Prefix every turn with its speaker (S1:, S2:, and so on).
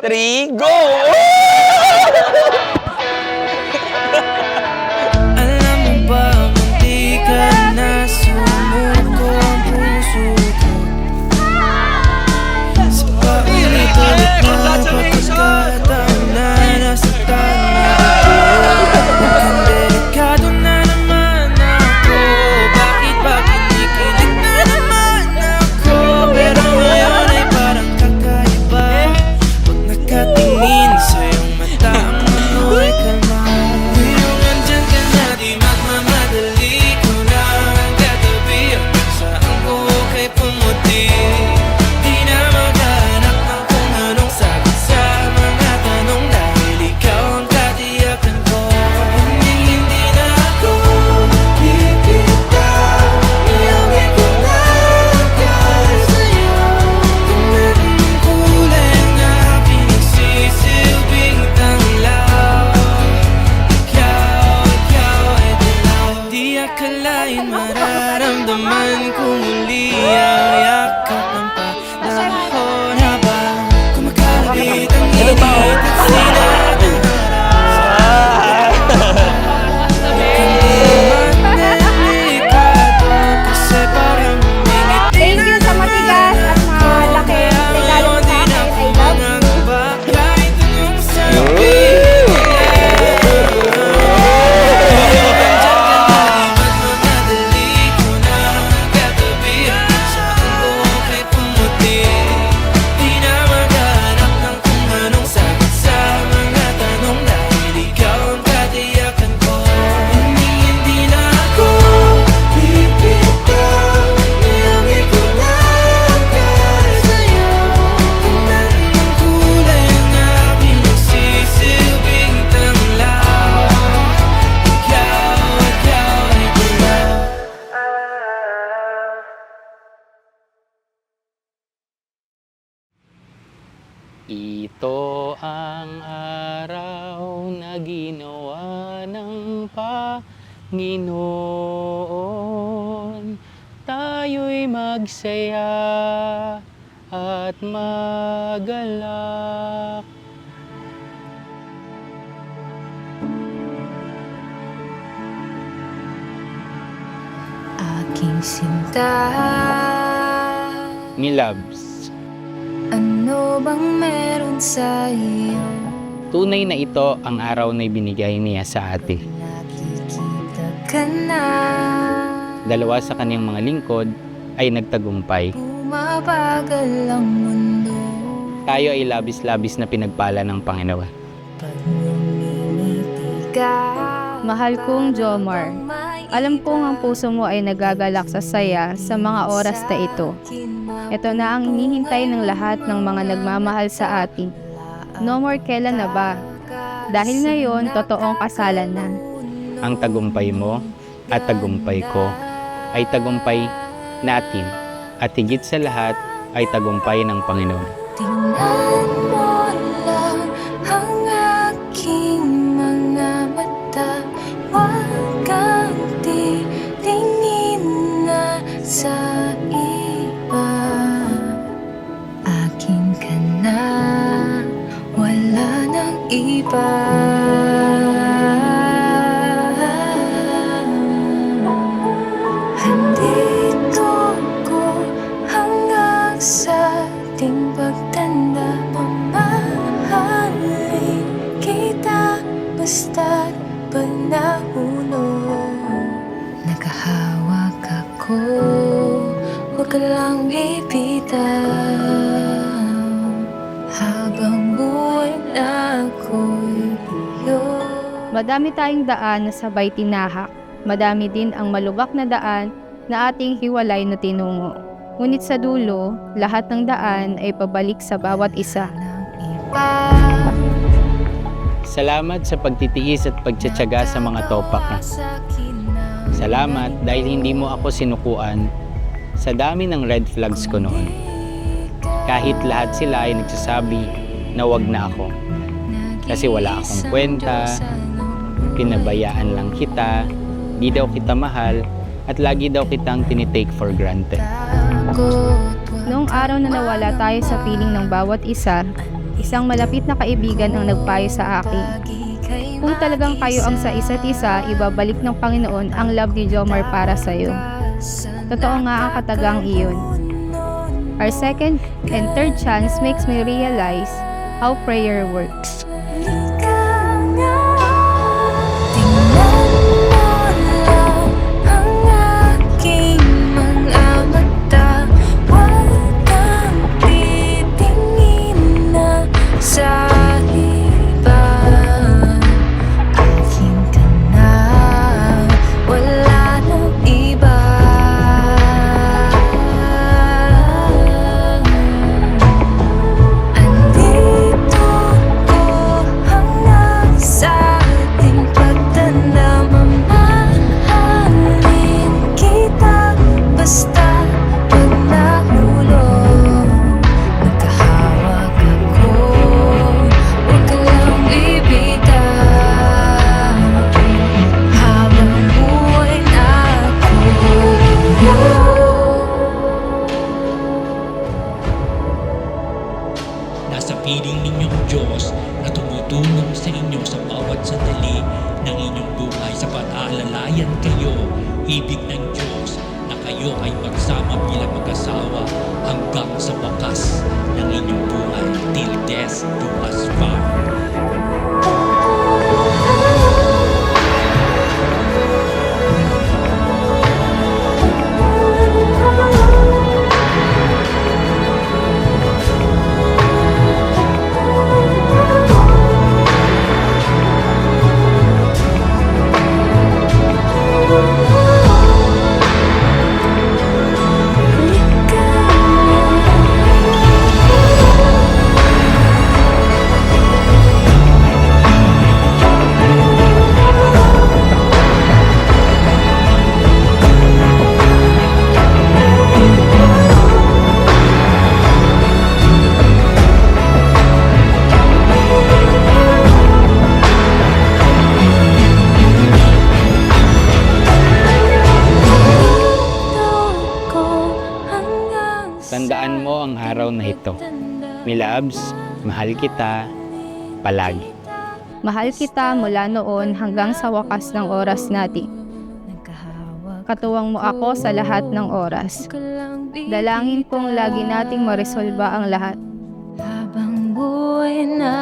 S1: three, go!
S2: Alam
S1: Ito ang araw na ginawa ng Panginoon. Tayo'y magsaya at magalak.
S3: Aking sinta
S1: Ni Labs,
S3: Ano bang meron sa iyo?
S1: tunay na ito ang araw na ibinigay niya sa ate.
S3: Nakikita ka na
S1: Dalawa sa kanyang mga lingkod ay nagtagumpay.
S3: Bumabagal ang mundo
S1: Tayo ay labis-labis na pinagpala ng Panginoon.
S3: Pag ka
S4: Mahal kong Jomar, alam kong ang puso mo ay nagagalak sa saya sa mga oras na ito. Ito na ang hinihintay ng lahat ng mga nagmamahal sa atin. No more kailan na ba? Dahil ngayon, totoong kasalan na.
S1: Ang tagumpay mo at tagumpay ko ay tagumpay natin at higit sa lahat ay tagumpay ng Panginoon.
S3: Tingnan iba
S4: Madami tayong daan na sabay tinahak. Madami din ang malubak na daan na ating hiwalay na tinungo. Ngunit sa dulo, lahat ng daan ay pabalik sa bawat isa.
S1: Salamat sa pagtitiis at pagtsatsaga sa mga topak. Salamat dahil hindi mo ako sinukuan sa dami ng red flags ko noon. Kahit lahat sila ay nagsasabi na wag na ako. Kasi wala akong kwenta, pinabayaan lang kita, di daw kita mahal, at lagi daw kitang tinitake for granted.
S4: Noong araw na nawala tayo sa piling ng bawat isa,
S3: Isang malapit na kaibigan ang nagpayo sa akin. Kung talagang kayo ang sa isa't isa, ibabalik ng Panginoon ang love ni Jomar para sa'yo. Totoo nga ang katagang iyon. Our second and third chance makes me realize how prayer works.
S5: Diyos na tumutulong sa inyo sa bawat sandali ng inyong buhay sa pag-aalalayan kayo, ibig ng Diyos na kayo ay magsama bilang mag-asawa hanggang sa wakas ng inyong buhay till death do us part.
S1: dito. Milabs, mahal kita palagi.
S3: Mahal kita mula noon hanggang sa wakas ng oras natin. Katuwang mo ako sa lahat ng oras. Dalangin kong lagi nating maresolba ang lahat. Habang buhay na